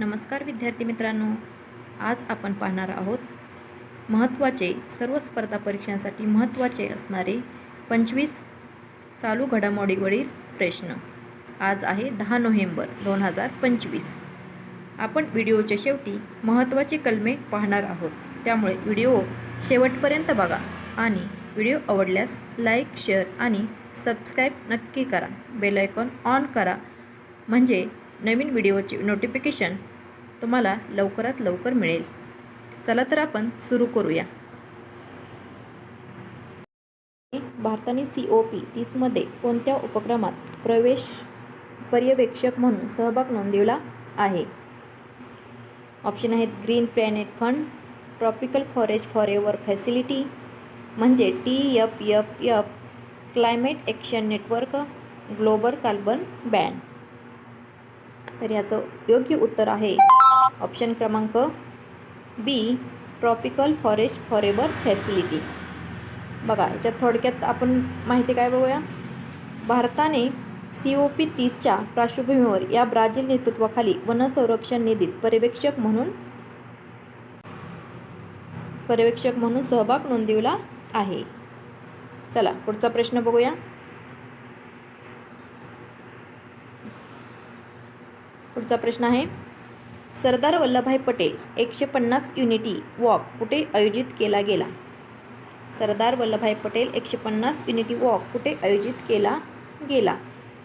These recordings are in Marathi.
नमस्कार विद्यार्थी मित्रांनो. आज आपण पाहणार आहोत महत्त्वाचे सर्व स्पर्धा परीक्षांसाठी महत्त्वाचे असणारे पंचवीस चालू घडामोडीवरील प्रश्न. आज आहे दहा नोव्हेंबर दोन हजार पंचवीस. आपण व्हिडिओच्या शेवटी महत्त्वाचे कलमे पाहणार आहोत. त्यामुळे व्हिडिओ शेवटपर्यंत बघा आणि व्हिडिओ आवडल्यास लाईक शेअर आणि सबस्क्राईब नक्की करा. बेल आयकॉन ऑन करा. म्हणजे नवीन व्हिडिओचे नोटिफिकेशन तुम्हाला लवकरात लवकर मिळेल. चला तर आपण सुरू करूया. भारताने सी ओ पी तीसमध्ये कोणत्या उपक्रमात प्रवेश पर्यवेक्षक म्हणून सहभाग नोंदवला आहे? ऑप्शन आहेत green planet fund tropical forest forever facility म्हणजे T F F F climate action network global carbon band. तर याचं योग्य उत्तर आहे. ऑप्शन क्रमांक B tropical forest forever facility. बघा याच्यात थोडक्यात आपण माहिती काय बघूया? भारताने सी ओ पी तीसच्या पार्श्वभूमीवर या ब्राझील नेतृत्वाखाली वनसंरक्षण निधीत पर्यवेक्षक म्हणून पर्यवेक्षक म्हणून सहभाग नोंदवला आहे. चला पुढचा प्रश्न बघूया. पुढचा प्रश्न आहे. सरदार वल्लभभाई पटेल एकशे पन्नास युनिटी वॉक कुठे आयोजित केला गेला? सरदार वल्लभभाई पटेल एकशे पन्नास युनिटी वॉक कुठे आयोजित केला गेला?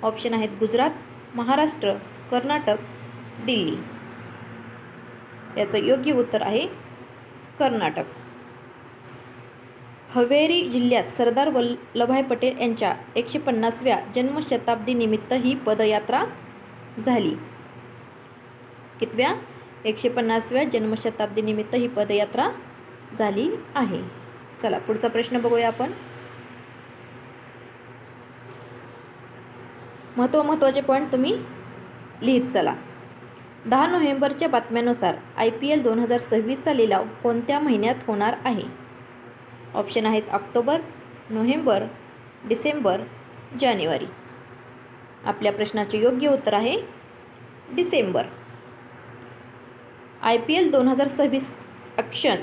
ऑप्शन आहेत गुजरात महाराष्ट्र कर्नाटक दिल्ली. याचं योग्य उत्तर आहे कर्नाटक. हवेरी जिल्ह्यात सरदार वल्लभभाई पटेल यांच्या एकशे पन्नासव्या जन्मशताब्दीनिमित्त ही पदयात्रा झाली. कितव्या एकशे पन्नासव्या जन्मशताब्दीनिमित्त ही पदयात्रा झाली आहे. चला पुढचा प्रश्न बघूया आपण. महत्त्व महत्त्वाचे पॉईंट तुम्ही लिहित चला. दहा नोव्हेंबरच्या बातम्यानुसार आय पी एल दोन हजार सव्वीसचा लिलाव कोणत्या महिन्यात होणार आहे? ऑप्शन आहेत ऑक्टोबर नोव्हेंबर डिसेंबर जानेवारी. आपल्या प्रश्नाचे योग्य उत्तर आहे डिसेंबर. आय पी एल दोन हजार सव्वीस ॲक्शन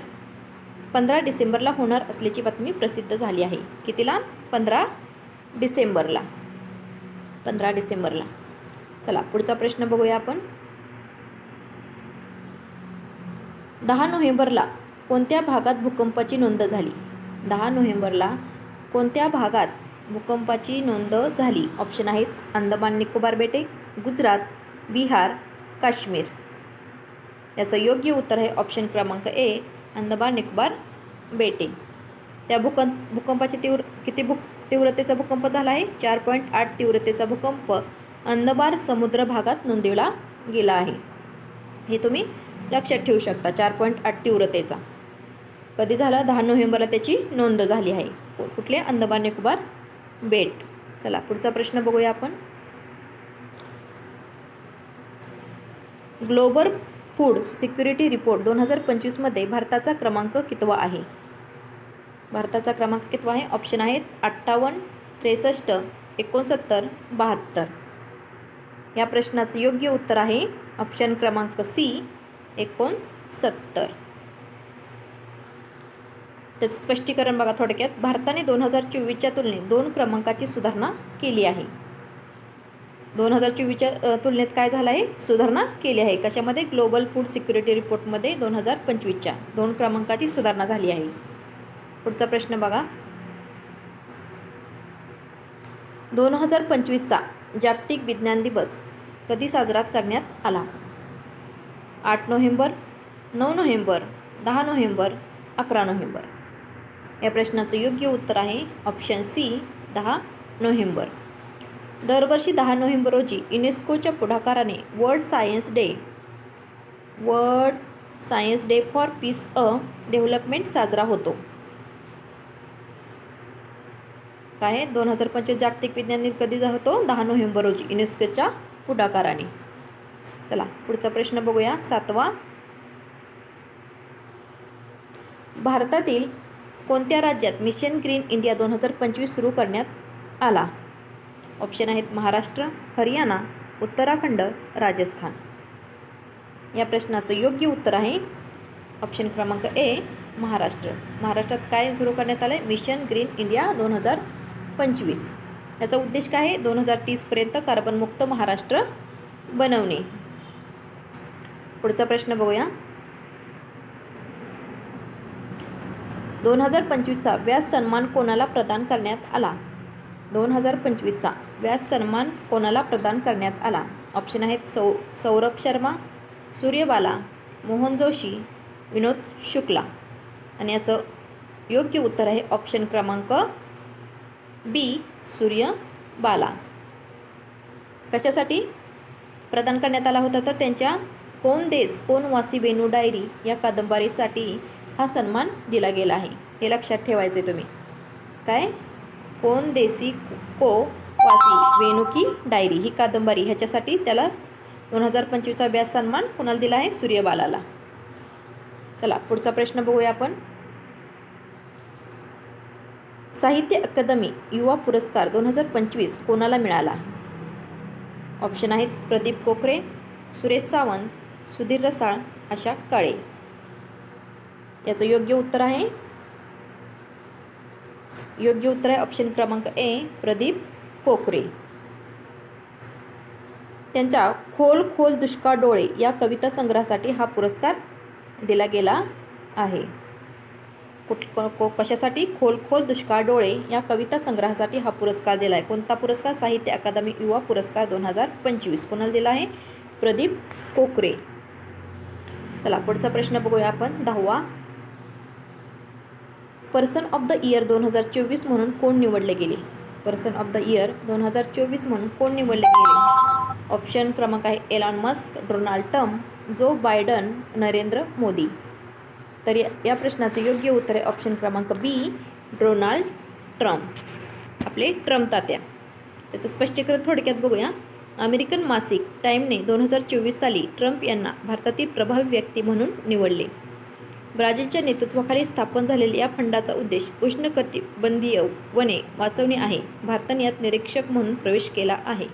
पंधरा डिसेंबरला होणार असल्याची बातमी प्रसिद्ध झाली आहे. कितीला पंधरा डिसेंबरला. पंधरा डिसेंबरला. चला पुढचा प्रश्न बघूया आपण. दहा नोव्हेंबरला कोणत्या भागात भूकंपाची नोंद झाली? दहा नोव्हेंबरला कोणत्या भागात भूकंपाची नोंद झाली? ऑप्शन आहेत अंदमान निकोबार बेटे गुजरात बिहार काश्मीर. याचं योग्य उत्तर आहे ऑप्शन क्रमांक ए अंदमान निकोबार बेटे त्या भूकंप भूकंपाची तीव्र किती भूक तीव्रतेचा भूकंप झाला आहे? चार पॉईंट आठ तीव्रतेचा भूकंप अंदमान समुद्र भागात नोंदवला गेला आहे. हे तुम्ही लक्षात ठेवू शकता चार पॉईंट आठ तीव्रतेचा. कधी झाला? दहा नोव्हेंबरला त्याची नोंद झाली आहे. कुठले? अंदमान निकोबार बेट. चला पुढचा प्रश्न बघूया आपण. ग्लोबल फूड सिक्युरिटी रिपोर्ट दोन हजार पंचवीसमध्ये भारताचा क्रमांक कितवा आहे? भारताचा क्रमांक कितवा आहे? ऑप्शन आहेत अठ्ठावन्न त्रेसष्ट एकोणसत्तर बहात्तर. या प्रश्नाचं योग्य उत्तर आहे ऑप्शन क्रमांक सी एकोणसत्तर. त्याचं स्पष्टीकरण बघा थोडक्यात. भारताने दोन हजार चोवीसच्या तुलनेत दोन क्रमांकाची सुधारणा केली आहे. दोन हजार चोवीसच्या तुलनेत काय झालं आहे? सुधारणा केली आहे. कशामध्ये? ग्लोबल फूड सिक्युरिटी रिपोर्टमध्ये दोन हजार पंचवीसच्या. दोन क्रमांकाची सुधारणा झाली आहे. पुढचा प्रश्न बघा. दोन हजार पंचवीसचा जागतिक विज्ञान दिवस कधी साजरा करण्यात आला? आठ नोव्हेंबर नऊ नोव्हेंबर दहा नोव्हेंबर अकरा नोव्हेंबर. या प्रश्नाचं योग्य उत्तर आहे ऑप्शन सी दहा नोव्हेंबर. दरवर्षी दहा नोव्हेंबर रोजी युनेस्कोच्या पुढाकाराने world science day world science day for peace a development साजरा होतो. काय? दोन हजार पंचवीस जागतिक विज्ञान दिन कधी होतो? दहा नोव्हेंबर रोजी युनेस्कोच्या पुढाकाराने. चला पुढचा प्रश्न बघूया. सातवा. भारतातील कोणत्या राज्यात मिशन ग्रीन इंडिया दोन हजार पंचवीस सुरू करण्यात आला? ऑप्शन आहेत महाराष्ट्र हरियाणा उत्तराखंड राजस्थान. या प्रश्नाचं योग्य उत्तर आहे ऑप्शन क्रमांक ए महाराष्ट्र. महाराष्ट्रात काय सुरू करण्यात आलं आहे मिशन ग्रीन इंडिया दोन हजार पंचवीस. याचा उद्देश काय आहे? दोन हजार तीसपर्यंत कार्बनमुक्त महाराष्ट्र बनवणे. पुढचा प्रश्न बघूया. दोन हजार पंचवीसचा व्यास सन्मान कोणाला प्रदान करण्यात आला? दोन हजार पंचवीसचा. व्यास सन्मान कोणाला प्रदान करण्यात आला? ऑप्शन आहेत सौ सौरभ शर्मा सूर्यबाला मोहन जोशी विनोद शुक्ला. आणि याचं योग्य उत्तर आहे ऑप्शन क्रमांक बी सूर्यबाला. कशासाठी प्रदान करण्यात आला होता? तर त्यांच्या कोण देस कोण वासी वेणू डायरी या कादंबरीसाठी हा सन्मान दिला गेला आहे. हे लक्षात ठेवायचे तुम्ही. काय? कोण देसी को वासी वेणुकी डायरी ही कादंबरी. ह्याच्यासाठी त्याला दोन हजार पंचवीसचा व्यास सन्मान कुणाला दिला आहे? सूर्यबालाला. चला पुढचा प्रश्न बघूया आपण. साहित्य अकादमी युवा पुरस्कार दोन हजार पंचवीस कोणाला मिळाला? ऑप्शन आहेत प्रदीप कोकरे सुरेश सावंत सुधीर रसाळ आशा काळे. याचं योग्य उत्तर आहे. योग्य उत्तर आहे ऑप्शन क्रमांक ए प्रदीप कोकरे त्यांच्या खोल खोल दुष्काळ डोळे या कविता संग्रहासाठी हा पुरस्कार दिला गेला आहे. कुठ को- कशासाठी? खोल खोल दुष्काळ डोळे या कविता संग्रहासाठी हा पुरस्कार दिला आहे. कोणता पुरस्कार? साहित्य अकादमी युवा पुरस्कार दोन हजार पंचवीस. कोणाला दिला आहे? प्रदीप कोकरे. चला पुढचा प्रश्न बघूया आपण. दहावा. पर्सन ऑफ द इयर दोन हजार चोवीस म्हणून कोण निवडले गेले? पर्सन ऑफ द इयर दोन हजार चोवीस म्हणून कोण निवडले गेले? ऑप्शन क्रमांक आहे Elon Musk Donald Trump Joe Biden Narendra Modi. तर या या प्रश्नाचं योग्य उत्तर आहे ऑप्शन क्रमांक बी डोनाल्ड ट्रम्प. आपले ट्रम्प तात्या. त्याचं स्पष्टीकरण थोडक्यात बघूया. अमेरिकन मासिक टाईमने दोन हजार चोवीस साली ट्रम्प यांना भारतातील प्रभावी व्यक्ती म्हणून निवडले. ब्राझीलच्या नेतृत्वाखाली स्थापन झालेल्या या फंडाचा उद्देश उष्णकटिबंधीय वने वाचवणे आहे. भारताने यात निरीक्षक म्हणून प्रवेश केला आहे.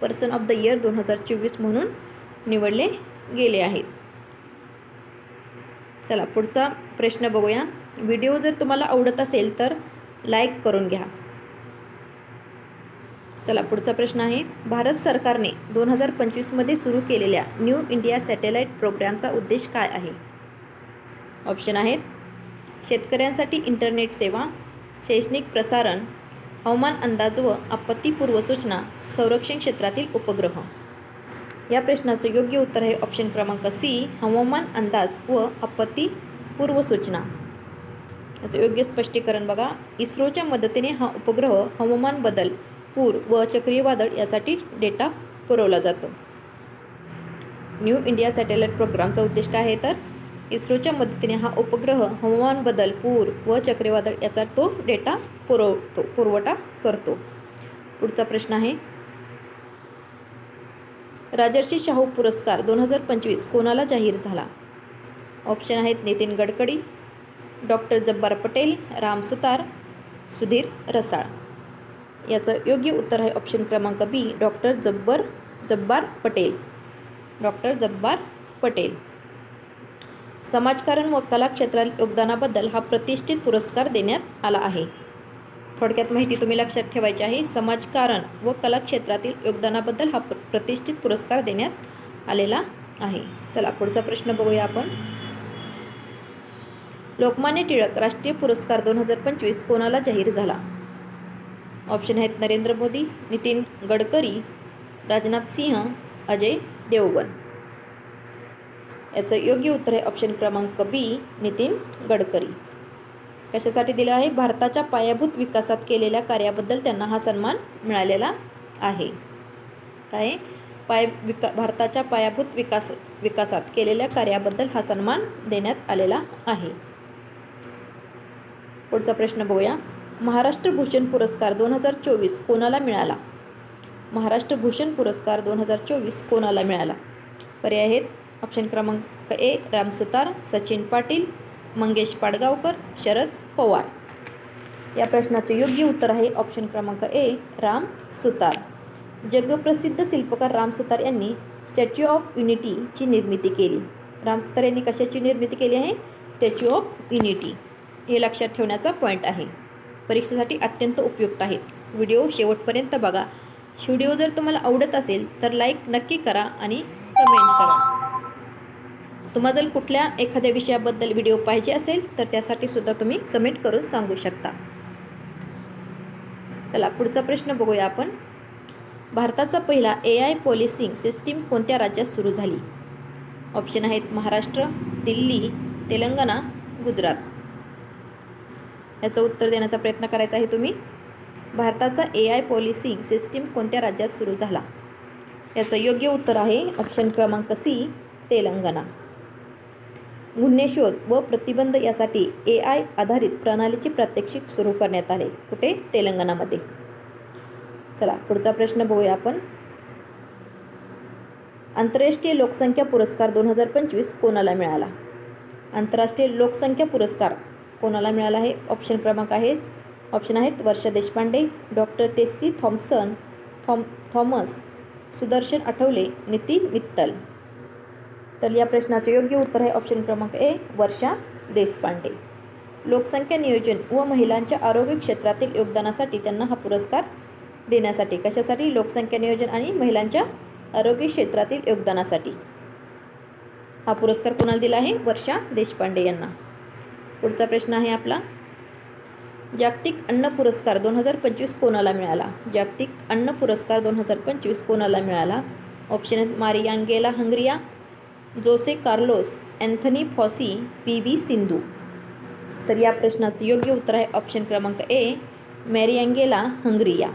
पर्सन ऑफ द इयर दोन हजार चोवीस म्हणून निवडले गेले आहेत. चला पुढचा प्रश्न बघूया. व्हिडिओ जर तुम्हाला आवडत असेल तर लाईक करून घ्या. चला पुढचा प्रश्न आहे. भारत सरकारने दोन हजार पंचवीसमध्ये सुरू केलेल्या न्यू इंडिया सॅटेलाईट प्रोग्रामचा उद्देश काय आहे? ऑप्शन आहेत. शेतकऱ्यांसाठी इंटरनेट सेवा शैक्षणिक प्रसारण हवामान अंदाज व आपत्तीपूर्व सूचना संरक्षण क्षेत्रातील उपग्रह. या प्रश्नाचं योग्य उत्तर आहे ऑप्शन क्रमांक सी हवामान अंदाज व आपत्ती पूर्वसूचना याचं योग्य स्पष्टीकरण बघा. इस्रोच्या मदतीने हा उपग्रह हवामान बदल पूर व चक्रीवादळ यासाठी डेटा पुरवला जातो. न्यू इंडिया सॅटेलाईट प्रोग्रामचा उद्देश काय आहे तर इस्रोच्या मदतीने हा उपग्रह हवामान बदल पूर व चक्रीवादळ याचा तो डेटा पुरवतो पुरवठा करतो. पुढचा प्रश्न आहे. राजर्षी शाहू पुरस्कार दोन हजार पंचवीस कोणाला जाहीर झाला? ऑप्शन आहेत नितीन गडकरी डॉक्टर जब्बार पटेल राम सुतार सुधीर रसाळ. याचं योग्य उत्तर आहे ऑप्शन क्रमांक B doctor Jabbar Jabbar Patel. Doctor Jabbar Patel. समाजकारण व कला क्षेत्रात योगदानाबद्दल हा प्रतिष्ठित पुरस्कार देण्यात आला आहे. थोडक्यात माहिती तुम्ही लक्षात ठेवायची आहे. समाजकारण व कला क्षेत्रातील योगदानाबद्दल हा प्र- प्रतिष्ठित पुरस्कार देण्यात आलेला आहे. चला पुढचा प्रश्न बघूया आपण. लोकमान्य टिळक राष्ट्रीय पुरस्कार दोन हजार पंचवीस कोणाला जाहीर झाला? ऑप्शन आहेत नरेंद्र मोदी नितीन गडकरी राजनाथ सिंह अजय देवगण. याचं योग्य उत्तर आहे ऑप्शन क्रमांक बी नितीन गडकरी. कशासाठी दिलं आहे? भारताच्या पायाभूत विकासात केलेल्या कार्याबद्दल त्यांना हा सन्मान मिळालेला आहे. काय? पाय विका भारताच्या पायाभूत विकास विकासात केलेल्या कार्याबद्दल हा सन्मान देण्यात आलेला आहे. पुढचा प्रश्न बघूया. महाराष्ट्र भूषण पुरस्कार दोन हजार चोवीस कोणाला मिळाला? महाराष्ट्र भूषण पुरस्कार दोन हजार चोवीस कोणाला मिळाला? पर्याय आहेत. ऑप्शन क्रमांक ए राम सुतार सचिन पाटील मंगेश पाडगावकर शरद पवार. या प्रश्नाचं योग्य उत्तर आहे ऑप्शन क्रमांक ए राम सुतार. जगप्रसिद्ध शिल्पकार राम सुतार यांनी स्टॅच्यू ऑफ युनिटीची निर्मिती केली. राम सुतार यांनी कशाची निर्मिती केली आहे? Statue of unity. हे लक्षात ठेवण्याचा पॉईंट आहे. परीक्षेसाठी अत्यंत उपयुक्त आहेत. व्हिडिओ शेवटपर्यंत बघा. व्हिडिओ जर तुम्हाला आवडत असेल तर लाईक नक्की करा आणि कमेंट करा. तुम्हाला जर कुठल्या एखाद्या विषयाबद्दल व्हिडिओ पाहिजे असेल तर त्यासाठी सुद्धा तुम्ही कमेंट करून सांगू शकता. चला पुढचा प्रश्न बघूया आपण. भारताचा पहिला ए आय पॉलिसिंग सिस्टीम कोणत्या राज्यात सुरू झाली? ऑप्शन आहेत महाराष्ट्र दिल्ली तेलंगणा गुजरात. याचं उत्तर देण्याचा प्रयत्न करायचा आहे तुम्ही. भारताचा ए आय पॉलिसिंग सिस्टीम कोणत्या राज्यात सुरू झाला? याचं योग्य उत्तर आहे ऑप्शन क्रमांक सी तेलंगणा. गुन्हे शोध व प्रतिबंध यासाठी ए आय आधारित प्रणालीचे प्रात्यक्षिक सुरू करण्यात आले. कुठे? तेलंगणामध्ये. चला पुढचा प्रश्न बघूया आपण. आंतरराष्ट्रीय लोकसंख्या पुरस्कार दोन हजार पंचवीस कोणाला मिळाला? आंतरराष्ट्रीय लोकसंख्या पुरस्कार कोणाला मिळाला आहे? ऑप्शन क्रमांक आहेत ऑप्शन आहेत वर्षा देशपांडे डॉक्टर तेसी थॉम्सन थॉम थॉमस सुदर्शन आठवले नितीन मित्तल. तर या प्रश्नाचे योग्य उत्तर आहे ऑप्शन क्रमांक ए वर्षा देशपांडे. लोकसंख्या नियोजन व महिलांच्या आरोग्य क्षेत्रातील योगदानासाठी त्यांना हा पुरस्कार देण्यासाठी कशासाठी? लोकसंख्या नियोजन आणि महिलांच्या आरोग्य क्षेत्रातील योगदानासाठी. हा पुरस्कार कोणाला दिला आहे? वर्षा देशपांडे यांना. पुढचा प्रश्न आहे आपला. जागतिक अन्न पुरस्कार दोन हजार पंचवीस कोणाला मिळाला? जागतिक अन्न पुरस्कार दोन हजार पंचवीस कोणाला मिळाला? ऑप्शन आहेत Mariangela Hungria Jose Carlos Anthony Fauci P V Sindhu. तर या प्रश्नाचं योग्य उत्तर आहे ऑप्शन क्रमांक ए मॅरियांगेला हंगरिया.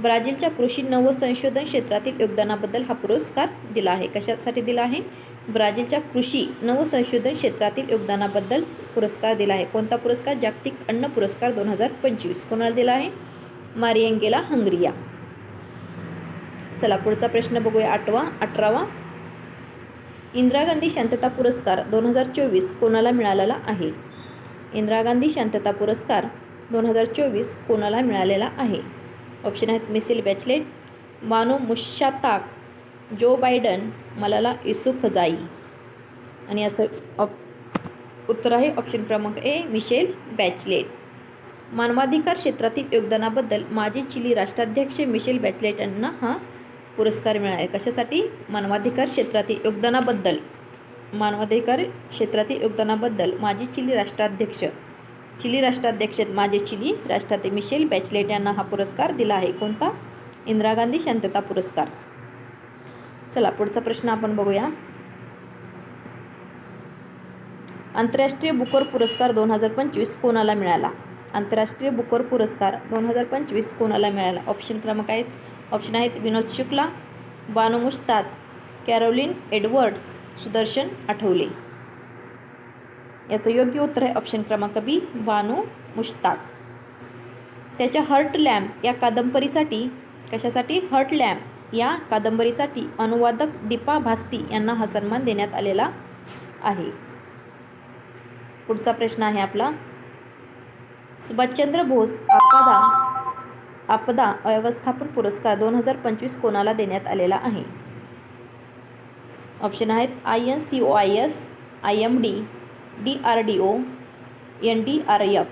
ब्राझीलच्या कृषी नवसंशोधन क्षेत्रातील योगदानाबद्दल हा पुरस्कार दिला आहे. कशासाठी दिला आहे? ब्राझीलच्या कृषी नवसंशोधन क्षेत्रातील योगदानाबद्दल पुरस्कार दिला आहे. कोणता पुरस्कार? जागतिक अन्न पुरस्कार दोन हजार पंचवीस. कोणाला दिला आहे? मारियंगेला हंगरिया. चला पुढचा प्रश्न बघूया. आठवा अठरावा इंदिरा गांधी शांतता पुरस्कार दोन हजार चोवीस कोणाला मिळालेला आहे? इंदिरा गांधी शांतता पुरस्कार दोन हजार चोवीस कोणाला मिळालेला आहे? ऑप्शन आहेत मिसिल बॅचलेट मानो मुशाताक जो बायडन मलाला युसुफजाई आणि याचं ऑप उत्तर आहे ऑप्शन क्रमांक ए मिशेल बॅचलेट. मानवाधिकार क्षेत्रातील योगदानाबद्दल माजी चिली राष्ट्राध्यक्ष मिशेल बॅचलेट यांना हा पुरस्कार मिळाला. कशासाठी? मानवाधिकार क्षेत्रातील योगदानाबद्दल. मानवाधिकार क्षेत्रातील योगदानाबद्दल. माजी चिली राष्ट्राध्यक्ष. चिली राष्ट्राध्यक्ष माजी चिली राष्ट्रातील मिशेल बॅचलेट यांना हा पुरस्कार दिला आहे. कोणता? इंदिरा गांधी शांतता पुरस्कार. चला पुढचा प्रश्न आपण बघूया. आंतरराष्ट्रीय बुकर पुरस्कार दोन हजार पंचवीस कोणाला मिळाला? आंतरराष्ट्रीय बुकर पुरस्कार दोन हजार पंचवीस कोणाला मिळाला? ऑप्शन क्रमांक आहेत ऑप्शन आहेत विनोद शुक्ला बानू मुश्ताद कॅरोलिन एडवर्ड्स सुदर्शन आठवले. याचं योग्य उत्तर आहे ऑप्शन क्रमांक बी बानू मुश्ताक त्याच्या हर्ट लॅम्प या कादंबरीसाठी कशासाठी? हर्ट लॅम्प या कादंबरीसाठी अनुवादक दीपा भास्ती यांना हा सन्मान देण्यात आलेला आहे. पुढचा प्रश्न आहे आपला. सुभाषचंद्र बोस आपदा आपदा व्यवस्थापन पुरस्कार दोन हजार पंचवीस कोणाला देण्यात आलेला आहे? ऑप्शन आहेत I N C O I S I M D D R D O N D R F.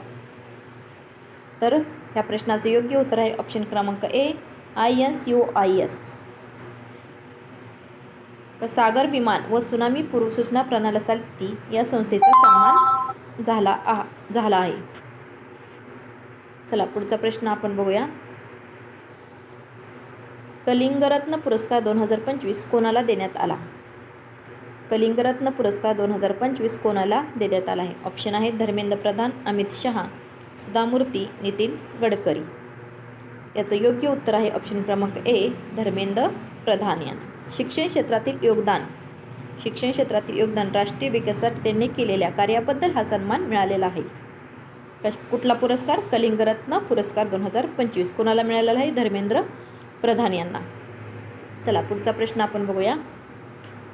तर ह्या प्रश्नाचं योग्य उत्तर आहे ऑप्शन क्रमांक A I N C O I S. सागर विमान व सुनामी पूर्वसूचना प्रणालीसाठी या संस्थेचा सन्मान झाला आ झाला आहे. चला पुढचा प्रश्न आपण बघूया. कलिंगरत्न पुरस्कार दोन हजार पंचवीस कोणाला देण्यात आला? कलिंगरत्न पुरस्कार दोन हजार पंचवीस कोणाला देण्यात आला आहे? ऑप्शन आहेत धर्मेंद्र प्रधान अमित शहा सुधामूर्ती नितीन गडकरी. याचं योग्य उत्तर आहे ऑप्शन क्रमांक ए धर्मेंद्र प्रधान यांना शिक्षण क्षेत्रातील योगदान. शिक्षण क्षेत्रातील योगदान राष्ट्रीय विकासात त्यांनी केलेल्या कार्याबद्दल हा सन्मान मिळालेला आहे. कश कुठला पुरस्कार? कलिंगरत्न पुरस्कार दोन हजार पंचवीस. कोणाला मिळालेला आहे? धर्मेंद्र प्रधान यांना. चला पुढचा प्रश्न आपण बघूया.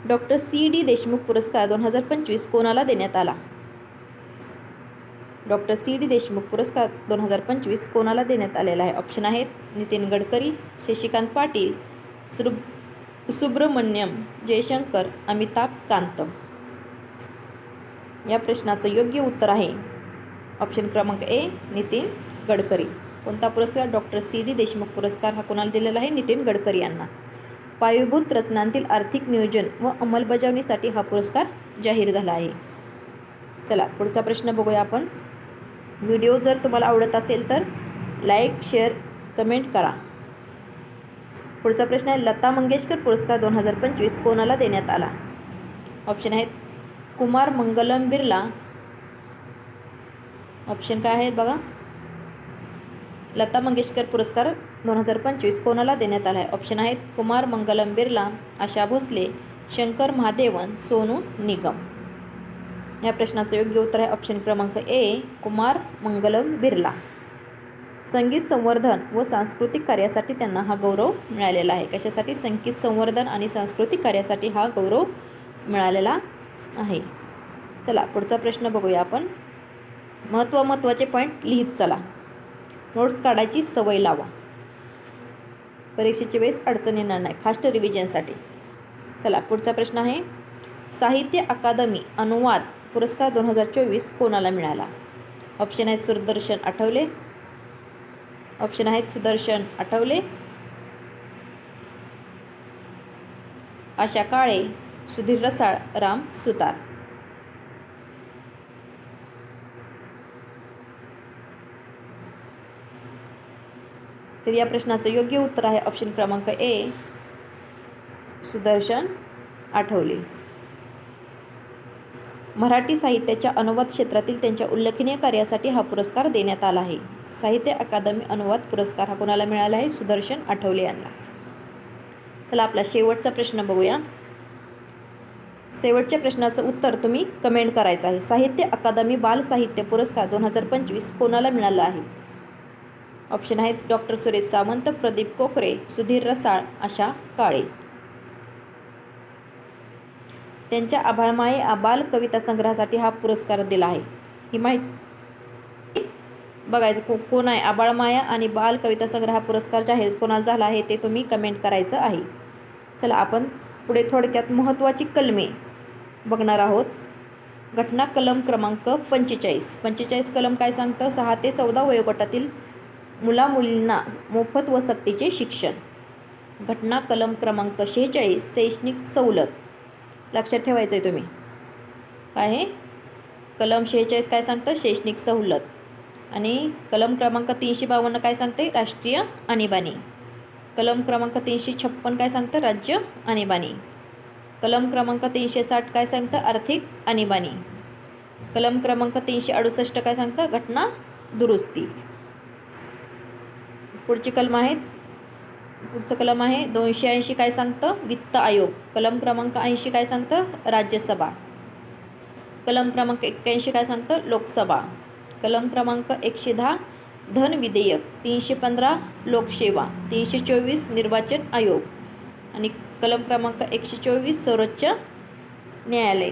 डॉक्टर सी डी देशमुख पुरस्कार दोन हजार पंचवीस कोणाला देण्यात आला? डॉक्टर सी डी देशमुख पुरस्कार दोन हजार पंचवीस कोणाला देण्यात आलेला आहे? ऑप्शन आहेत नितीन गडकरी शशिकांत पाटील सुब सुब्रमण्यम जयशंकर अमिताभ कांत. या प्रश्नाचं योग्य उत्तर आहे. ऑप्शन क्रमांक ए नितीन गडकरी. कोणता पुरस्कार? डॉक्टर सी डी देशमुख पुरस्कार हा कोणाला दिलेला आहे? नितीन गडकरी यांना. पायाभूत रचनांतील आर्थिक नियोजन व अंमलबजावणीसाठी हा पुरस्कार जाहीर झाला आहे. चला पुढचा प्रश्न बघूया आपण. व्हिडिओ जर तुम्हाला आवडत असेल तर लाईक शेअर कमेंट करा. पुढचा प्रश्न आहे लता मंगेशकर पुरस्कार दोन हजार पंचवीस कोणाला देण्यात आला? ऑप्शन आहेत कुमार मंगलम बिर्ला ऑप्शन काय आहेत बघा? लता मंगेशकर पुरस्कार दोन हजार पंचवीस कोणाला देण्यात आला आहे? ऑप्शन आहेत कुमार मंगलम बिर्ला आशा भोसले शंकर महादेवन सोनू निगम. या प्रश्नाचं योग्य उत्तर आहे ऑप्शन क्रमांक ए कुमार मंगलम बिर्ला. संगीत संवर्धन व सांस्कृतिक कार्यासाठी त्यांना हा गौरव मिळालेला आहे. कशासाठी? संगीत संवर्धन आणि सांस्कृतिक कार्यासाठी हा गौरव मिळालेला आहे. चला पुढचा प्रश्न बघूया आपण. महत्त्व महत्त्वाचे पॉईंट लिहित चला. नोट्स काढायची सवय लावा. परीक्षेच्या वेळेस अडचण येणार नाही. फास्ट रिव्हिजनसाठी चला पुढचा प्रश्न आहे. साहित्य अकादमी अनुवाद पुरस्कार दोन हजार चोवीस कोणाला मिळाला? ऑप्शन आहेत सुदर्शन आठवले. ऑप्शन आहेत सुदर्शन आठवले. आशा काळे सुधीर रसाळ राम सुतार. तर या प्रश्नाचं योग्य उत्तर आहे ऑप्शन क्रमांक ए सुदर्शन आठवले. मराठी साहित्याच्या अनुवाद क्षेत्रातील त्यांच्या उल्लेखनीय कार्यासाठी हा पुरस्कार देण्यात आला आहे. साहित्य अकादमी अनुवाद पुरस्कार हा कोणाला मिळाला आहे? सुदर्शन आठवले यांना. चला आपला शेवटचा प्रश्न बघूया. शेवटच्या प्रश्नाचं उत्तर तुम्ही कमेंट करायचं आहे. साहित्य अकादमी बाल साहित्य पुरस्कार दोन हजार पंचवीस कोणाला मिळाला आहे? ऑप्शन आहेत डॉक्टर सुरेश सावंत प्रदीप कोकरे सुधीर रसाळ आशा काळे त्यांच्या आभाळमाये बाल कविता संग्रहासाठी हा पुरस्कार दिला आहे. ही माहिती बघायचं को कोण आहे आबाळमाया आणि बाल कविता संग्रह हा पुरस्कार जाहीर कोणाला झाला आहे ते तुम्ही कमेंट करायचं आहे. चला आपण पुढे थोडक्यात महत्त्वाची कलमे बघणार आहोत. घटना कलम क्रमांक पंचेचाळीस. पंचेचाळीस कलम काय सांगतं? सहा ते चौदा वयोगटातील मुलामुलींना मोफत व सक्तीचे शिक्षण. घटना कलम क्रमांक शेहेचाळीस शैक्षणिक सवलत. लक्षात ठेवायचं आहे तुम्ही. काय आहे कलम शेहेचाळीस काय सांगतं? शैक्षणिक सवलत. आणि कलम क्रमांक तीनशे बावन्न काय सांगते? राष्ट्रीय आणीबाणी. कलम क्रमांक तीनशे छप्पन काय सांगतं? राज्य आणीबाणी. कलम क्रमांक तीनशे साठ काय सांगतं? आर्थिक आणीबाणी. कलम क्रमांक तीनशे अडुसष्ट काय सांगतं? घटना दुरुस्ती. पुढची कलम आहेत पुढचं कलम आहे. दोनशे ऐंशी काय सांगतं? वित्त आयोग. कलम क्रमांक ऐंशी काय सांगतं? राज्यसभा. कलम क्रमांक एक्क्याऐंशी काय सांगतं? लोकसभा. कलम क्रमांक एकशे दहा धन विधेयक. तीनशे पंधरा लोकसेवा. तीनशे चोवीस निर्वाचन आयोग. आणि कलम क्रमांक एकशे चोवीस सर्वोच्च न्यायालय.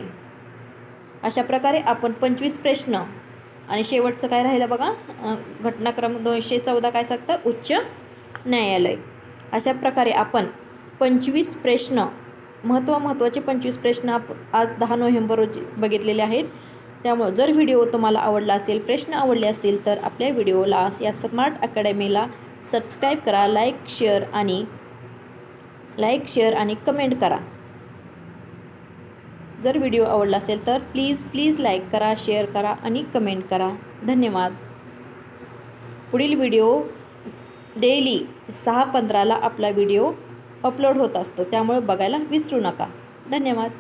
अशा प्रकारे आपण पंचवीस प्रश्न आणि शेवटचं काय राहिलं बघा? घटनाक्रम दोनशे चौदा काय सांगतं? उच्च न्यायालय. अशा प्रकारे आपण पंचवीस प्रश्न महत्त्व महत्त्वाचे पंचवीस प्रश्न आप आज दहा नोव्हेंबर रोजी बघितलेले आहेत. त्यामुळं जर व्हिडिओ तुम्हाला आवडला असेल प्रश्न आवडले असतील तर आपल्या व्हिडिओला या स्मार्ट अकॅडमीला सबस्क्राईब करा लाईक शेअर आणि लाईक शेअर आणि कमेंट करा. जर व्हिडिओ आवडला असेल तर प्लीज प्लीज लाईक करा शेअर करा आणि कमेंट करा. धन्यवाद. पुढील व्हिडिओ डेली सहा पंधराला आपला व्हिडिओ अपलोड होत असतो. त्यामुळे बघायला विसरू नका. धन्यवाद.